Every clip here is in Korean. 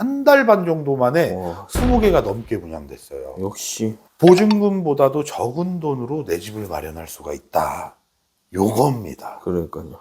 한 달 반 정도 만에 와, 20개가 넘게 분양됐어요. 역시 보증금보다도 적은 돈으로 내 집을 마련할 수가 있다. 요겁니다. 그러니까요.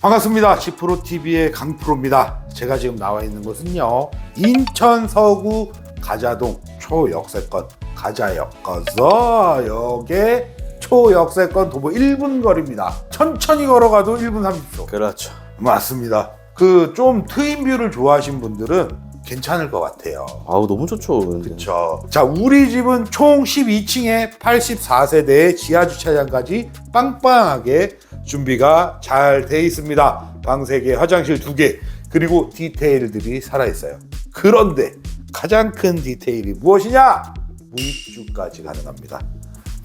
반갑습니다. 지프로 TV의 강프로입니다. 제가 지금 나와 있는 곳은요. 인천 서구 가자동 초역세권 가자역 거서 역의 초역세권 도보 1분 거리입니다. 천천히 걸어가도 1분 30초. 그렇죠. 맞습니다. 그 좀 트인 뷰를 좋아하신 분들은 괜찮을 것 같아요. 아우 너무 좋죠. 근데. 그쵸. 자, 우리 집은 총 12층에 84세대의 지하 주차장까지 빵빵하게 준비가 잘 돼 있습니다. 방 3개, 화장실 2개, 그리고 디테일들이 살아있어요. 그런데 가장 큰 디테일이 무엇이냐? 무입주까지 가능합니다.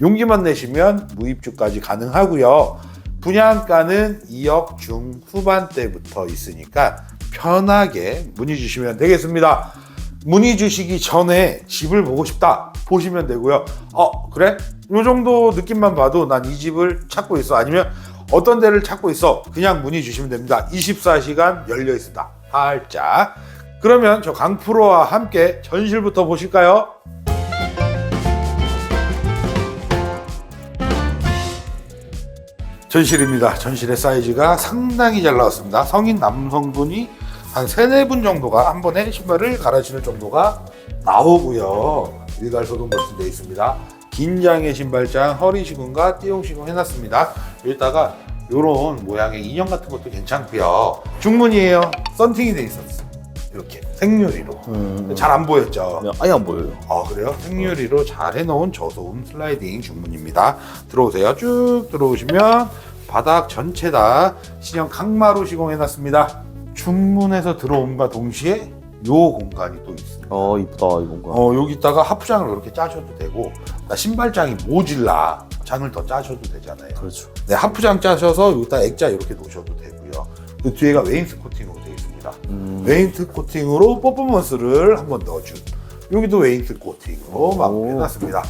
용기만 내시면 무입주까지 가능하고요. 분양가는 2억 중후반대부터 있으니까 편하게 문의 주시면 되겠습니다. 문의 주시기 전에 집을 보고 싶다 보시면 되고요. 어 그래? 요 정도 느낌만 봐도 난 이 집을 찾고 있어. 아니면 어떤 데를 찾고 있어. 그냥 문의 주시면 됩니다. 24시간 열려 있습니다. 활짝. 그러면 저 강프로와 함께 전실부터 보실까요? 전실입니다. 전실의 사이즈가 상당히 잘 나왔습니다. 성인 남성분이 한 세네 분 정도가 한 번에 신발을 갈아 신을 정도가 나오고요. 일괄소동 버튼 되어 있습니다. 긴장의 신발장, 허리 시공과 띠용 시공 해놨습니다. 여기다가 이런 모양의 인형 같은 것도 괜찮고요. 중문이에요. 썬팅이 돼 있었어요. 이렇게 생유리로. 음, 잘 안 보였죠? 그냥 아예 안 보여요. 아 그래요? 생유리로 잘 해놓은 저소음 슬라이딩 중문입니다. 들어오세요. 쭉 들어오시면 바닥 전체 다 신형 강마루 시공해놨습니다. 중문에서 들어옴과 동시에 요 공간이 또 있습니다. 어 이쁘다 이건가. 어 여기다가 하프장을 이렇게 짜셔도 되고 나 신발장이 모질라 장을 더 짜셔도 되잖아요. 그렇죠. 네 하프장 짜셔서 여기다 액자 이렇게 놓으셔도 되고요. 그 뒤에가 웨인스 코팅으로 되어 있습니다. 음, 웨인트 코팅으로 퍼포먼스를 한번 넣어준 여기도 웨인트 코팅으로 마무리해놨습니다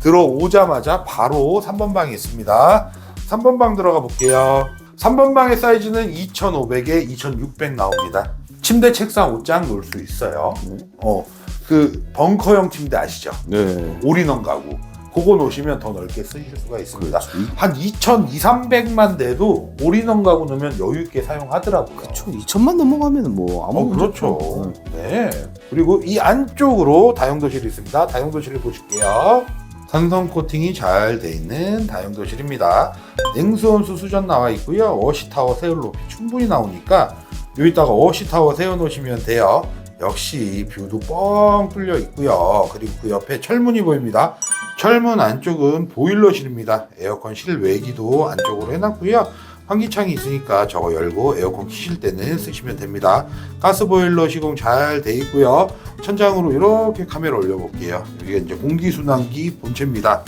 들어오자마자 바로 3번 방이 있습니다 3번 방 들어가 볼게요 3번 방의 사이즈는 2500에 2600 나옵니다 침대 책상 옷장 놓을 수 있어요 어, 그 벙커형 침대 아시죠? 네. 올인원 가구 그거 놓으시면 더 넓게 쓰실 수가 있습니다. 한 2200만 돼도 올인원 가구 넣으면 여유 있게 사용하더라고요 그쵸. 2천만 넘어가면 뭐 아무 어, 문제 그렇죠. 없죠. 네. 그리고 이 안쪽으로 다용도실이 있습니다. 다용도실을 보실게요. 산성 코팅이 잘 돼 있는 다용도실입니다. 냉수온수 수전 나와 있고요. 워시타워 세울 높이 충분히 나오니까 여기다가 워시타워 세워 놓으시면 돼요. 역시 뷰도 뻥 뚫려 있고요. 그리고 그 옆에 철문이 보입니다. 철문 안쪽은 보일러실입니다. 에어컨 실외기도 안쪽으로 해놨고요. 환기창이 있으니까 저거 열고 에어컨 키실 때는 쓰시면 됩니다. 가스보일러 시공 잘 돼 있고요. 천장으로 이렇게 카메라 올려볼게요. 여기가 이제 공기순환기 본체입니다.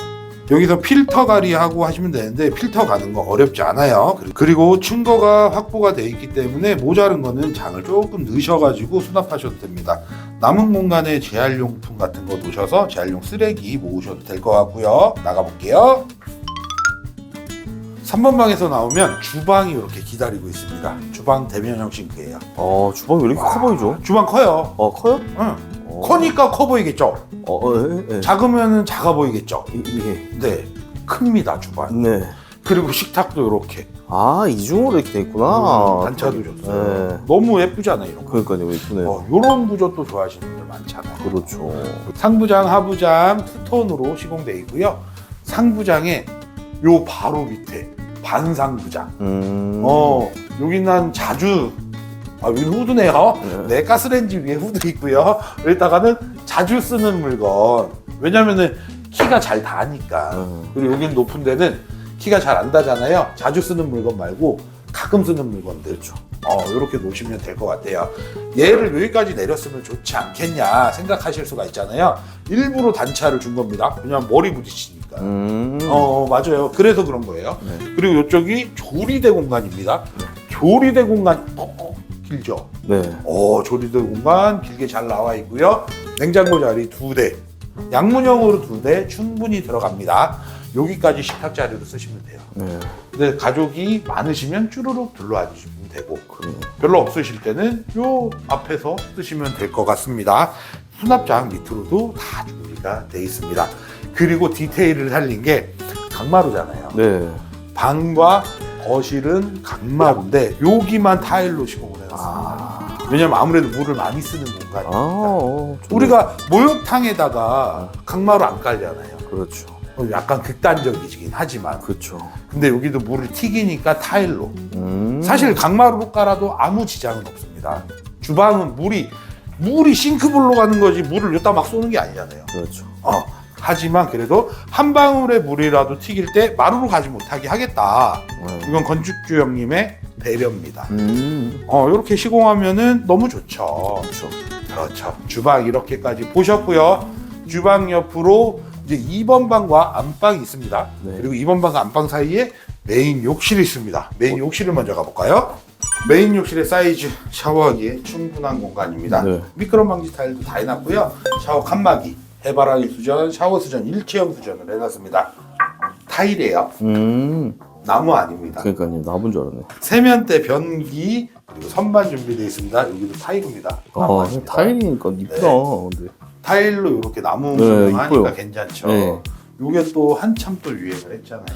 여기서 필터 가리하고 하시면 되는데 필터 가는 거 어렵지 않아요. 그리고 층거가 확보가 되어 있기 때문에 모자른 거는 장을 조금 넣으셔가지고 수납하셔도 됩니다. 남은 공간에 재활용품 같은 거 놓으셔서 재활용 쓰레기 모으셔도 될 것 같고요. 나가볼게요. 3번 방에서 나오면 주방이 이렇게 기다리고 있습니다. 주방 대면형 싱크예요. 아 주방이 왜 이렇게 커 보이죠? 주방 커요. 아 커요? 응. 어. 커니까 커 보이겠죠. 어, 어, 예, 예. 작으면은 작아 보이겠죠. 이- 이게 네, 큽니다 주방. 네. 그리고 식탁도 이렇게 아 이중으로 이렇게 돼 있구나. 음, 단차도 줬어요. 네. 너무 예쁘잖아요. 이런 거. 그러니까요 이쁘네요. 어, 이런 구조 또 좋아하시는 분들 많잖아요. 그렇죠. 상부장, 하부장 투톤으로 시공돼 있고요. 상부장에 요 바로 밑에 반상부장. 음. 어, 여기 난 자주 아, 여기 후드네요. 네. 네, 가스레인지 위에 후드 있고요. 여기다가는 자주 쓰는 물건. 왜냐면은 키가 잘 닿으니까. 음. 그리고 여기는 높은 데는 키가 잘 안 닿잖아요. 자주 쓰는 물건 말고 가끔 쓰는 물건들. 그렇죠. 어, 이렇게 놓으시면 될 것 같아요. 얘를 여기까지 내렸으면 좋지 않겠냐 생각하실 수가 있잖아요. 일부러 단차를 준 겁니다. 그냥 머리 부딪히 니까. 음. 어, 맞아요. 그래서 그런 거예요. 네. 그리고 이쪽이 조리대 공간입니다. 조리대 공간, 어, 어, 길죠? 네. 어, 조리대 공간 길게 잘 나와 있고요. 냉장고 자리 두 대, 양문형으로 두 대 충분히 들어갑니다. 여기까지 식탁 자리로 쓰시면 돼요. 네. 근데 가족이 많으시면 쭈루룩 둘러앉으시면 되고 그러네. 별로 없으실 때는 요 앞에서 쓰시면 될 것 같습니다. 수납장 밑으로도 다 준비가 돼 있습니다. 그리고 디테일을 살린 게 강마루잖아요. 네. 방과 거실은 강마루인데 여기만 타일로 시공을 해놨습니다. 아. 왜냐면 아무래도 물을 많이 쓰는 공간이니까. 아. 어. 우리가 목욕탕에다가 강마루 안 깔잖아요. 그렇죠. 어, 약간 극단적이긴 하지만 그렇죠. 근데 여기도 물을 튀기니까 타일로 음. 사실 강마루로 깔아도 아무 지장은 없습니다. 주방은 물이 물이 싱크볼로 가는 거지 물을 여기다 막 쏘는 게 아니잖아요. 그렇죠. 어, 하지만 그래도 한 방울의 물이라도 튀길 때 마루로 가지 못하게 하겠다. 네. 이건 건축주 형님의 배려입니다. 음. 어, 이렇게 시공하면은 너무 좋죠. 그렇죠. 그렇죠. 주방 이렇게까지 보셨고요. 주방 옆으로 이제 2번 방과 안방이 있습니다. 네. 그리고 2번 방과 안방 사이에 메인 욕실이 있습니다. 메인 욕실을 먼저 가볼까요? 메인 욕실의 사이즈 샤워하기에 충분한 공간입니다. 네. 미끄럼 방지 타일도 다 해놨고요. 샤워 칸막이, 해바라기 수전, 샤워 수전, 일체형 수전을 해놨습니다. 타일이에요. 음. 나무 아닙니다. 그러니까요. 나본 줄 알았네. 세면대 변기 그리고 선반 준비되어 있습니다. 여기도 타일입니다. 나무 아, 아닙니다. 타일이니까 이쁘다. 근데. 타일로 이렇게 나무 네, 조명하니까 이뻐요. 괜찮죠. 네. 요게 또 한참 또 유행을 했잖아요.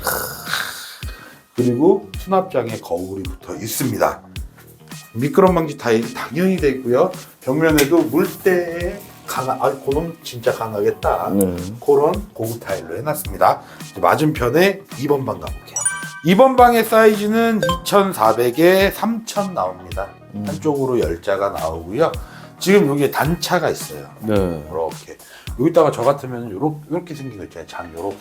그리고 수납장에 거울이 붙어 있습니다. 미끄럼 방지 타일 당연히 돼 있고요. 벽면에도 물때에 강한, 아, 그놈 진짜 강하겠다. 네. 그런 고급 타일로 해놨습니다. 이제 맞은편에 2번 방 가볼게요. 2번 방의 사이즈는 2,400에 3,000 나옵니다. 음. 한쪽으로 열자가 나오고요. 지금 여기에 단차가 있어요. 네. 이렇게 여기다가 저 같으면 요렇게, 요렇게 생긴 거 있잖아요. 장 요렇게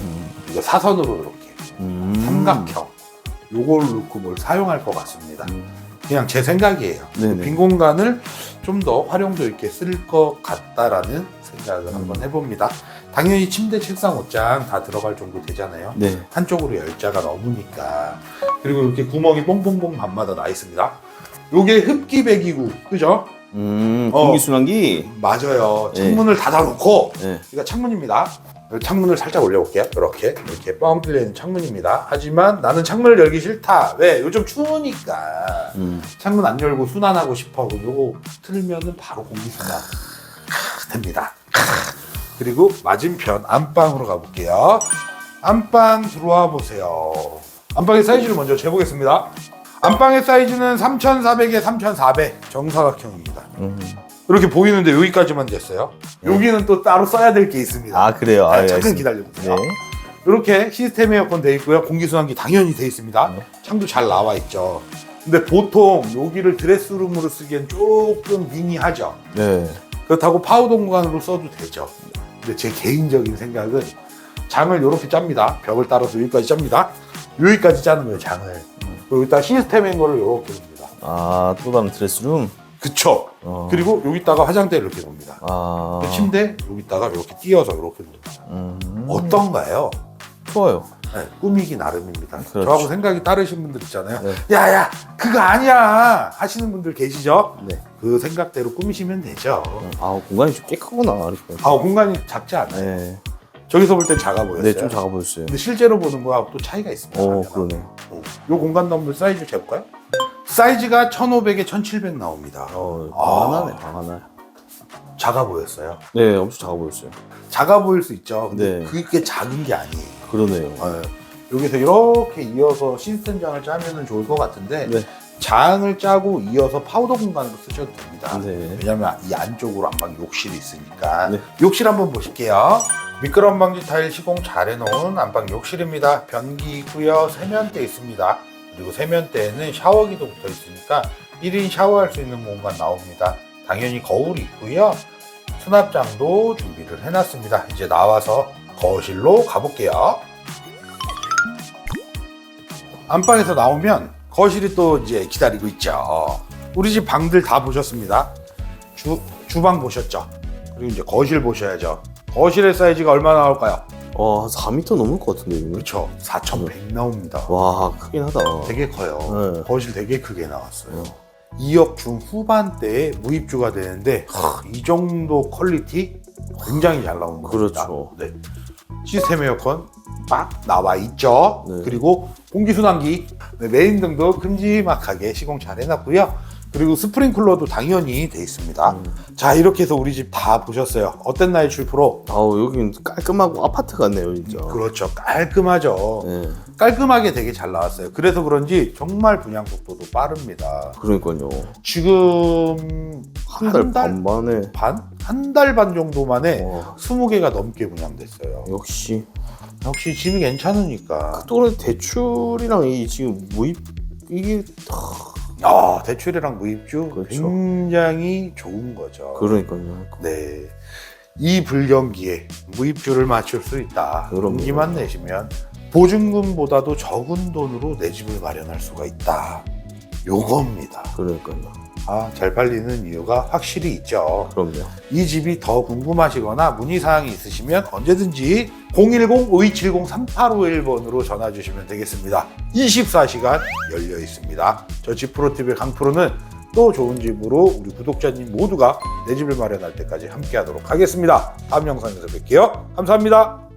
거. 이거 사선으로 이렇게 음. 삼각형 요걸 넣고 뭘 사용할 것 같습니다. 음. 그냥 제 생각이에요. 네네. 빈 공간을 좀 더 활용도 있게 쓸 것 같다라는 생각을 한번 해봅니다. 당연히 침대, 책상, 옷장 다 들어갈 정도 되잖아요. 네. 한쪽으로 열자가 넘으니까 그리고 이렇게 구멍이 뽕뽕뽕 밤마다 나 있습니다. 요게 흡기 배기구 그죠? 음. 어. 공기순환기. 맞아요. 네. 창문을 닫아놓고 네. 이거 창문입니다. 창문을 살짝 올려볼게요. 이렇게 이렇게 뻥 뚫려 있는 창문입니다. 하지만 나는 창문을 열기 싫다. 왜? 요즘 추우니까 음. 창문 안 열고 순환하고 싶어. 요거 틀면은 바로 공기 순환 크, 됩니다. 크. 그리고 맞은편 안방으로 가볼게요. 안방 들어와 보세요. 안방의 사이즈를 먼저 재보겠습니다. 안방의 사이즈는 3,400에 3,400 정사각형입니다. 음. 이렇게 보이는데 여기까지만 됐어요. 여기는 또 따로 써야 될 게 있습니다. 아, 그래요. 아, 아, 예, 잠깐 알겠습니다. 기다려보세요. 네. 이렇게 시스템 에어컨 돼 있고요. 공기순환기 당연히 돼 있습니다. 네. 창도 잘 나와 있죠. 근데 보통 여기를 드레스룸으로 쓰기엔 조금 미니하죠. 네. 그렇다고 파우더 공간으로 써도 되죠. 근데 제 개인적인 생각은 장을 이렇게 짭니다. 벽을 따라서 여기까지 짭니다. 여기까지 짜는 거예요, 장을. 그리고 여기다 시스템 앵거를 이렇게 둡니다. 아, 또 다른 드레스룸? 그쵸? 어. 그리고 여기다가 화장대를 이렇게 놓습니다. 아. 침대 여기다가 이렇게 띄어서 이렇게 놓습니다. 음. 어떤가요? 좋아요. 네, 꾸미기 나름입니다. 그렇죠. 저하고 생각이 다르신 분들 있잖아요. 네. 야야 그거 아니야 하시는 분들 계시죠? 네. 그 생각대로 꾸미시면 되죠. 아, 공간이 좀꽤 크구나. 이렇게. 아 공간이 작지 않아요. 네. 저기서 볼 땐 작아 보였어요. 네, 좀 작아 보였어요. 근데 실제로 보는 거하고 또 차이가 있습니다. 어. 그러네. 어, 요 공간도 한번 사이즈 재볼까요? 사이즈가 1500에 1700 나옵니다. 어, 아. 방하나네, 방 하나. 작아 보였어요. 네, 엄청 작아 보였어요. 작아 보일 수 있죠. 근데 네. 그게 작은 게 아니에요. 그러네요. 어, 여기서 이렇게 이어서 시스템 장을 짜면 좋을 것 같은데 네. 장을 짜고 이어서 파우더 공간으로 쓰셔도 됩니다. 네. 왜냐면 이 안쪽으로 안방 욕실이 있으니까. 네. 욕실 한번 보실게요. 미끄럼 방지 타일 시공 잘 해놓은 안방 욕실입니다. 변기 있고요. 세면대 있습니다. 그리고 세면대에는 샤워기도 붙어 있으니까 1인 샤워할 수 있는 공간 나옵니다. 당연히 거울이 있고요. 수납장도 준비를 해놨습니다. 이제 나와서 거실로 가볼게요. 안방에서 나오면 거실이 또 이제 기다리고 있죠. 우리 집 방들 다 보셨습니다. 주, 주방 보셨죠? 그리고 이제 거실 보셔야죠. 거실의 사이즈가 얼마나 나올까요? 와, 한 4m 넘을 것 같은데, 이거. 그렇죠. 4,100 나옵니다. 와, 크긴 하다. 되게 커요. 네. 거실 되게 크게 나왔어요. 2억 중후반대에 무입주가 되는데 하, 이 정도 퀄리티 굉장히 잘 나온 겁니다. 그렇죠. 네. 시스템 에어컨 막 나와 있죠. 네. 그리고 공기순환기 네, 메인 등도 큼지막하게 시공 잘 해놨고요. 그리고 스프링클러도 당연히 돼 있습니다. 음. 자 이렇게 해서 우리 집 다 보셨어요. 어땠나요, 출프로? 아우 여긴 깔끔하고 아파트 같네요 진짜. 그렇죠. 깔끔하죠. 네. 깔끔하게 되게 잘 나왔어요. 그래서 그런지 정말 분양 속도도 빠릅니다. 그러니까요. 지금 한 달 반 만에. 반? 한 달 반 정도 만에 와, 20개가 넘게 분양됐어요. 역시. 역시 집이 괜찮으니까. 또 대출이랑 이 지금 무입 이게 아, 대출이랑 무입주 그렇죠. 굉장히 좋은 거죠. 그러니까요. 네. 이 불경기에 무입주를 맞출 수 있다. 용기만 내시면 보증금보다도 적은 돈으로 내 집을 마련할 수가 있다. 요겁니다. 그러니까요. 아, 잘 팔리는 이유가 확실히 있죠. 그럼요. 이 집이 더 궁금하시거나 문의사항이 있으시면 언제든지 010-5270-3851번으로 전화 주시면 되겠습니다. 24시간 열려 있습니다. 저 집프로TV의 강프로는 또 좋은 집으로 우리 구독자님 모두가 내 집을 마련할 때까지 함께 하도록 하겠습니다. 다음 영상에서 뵐게요. 감사합니다.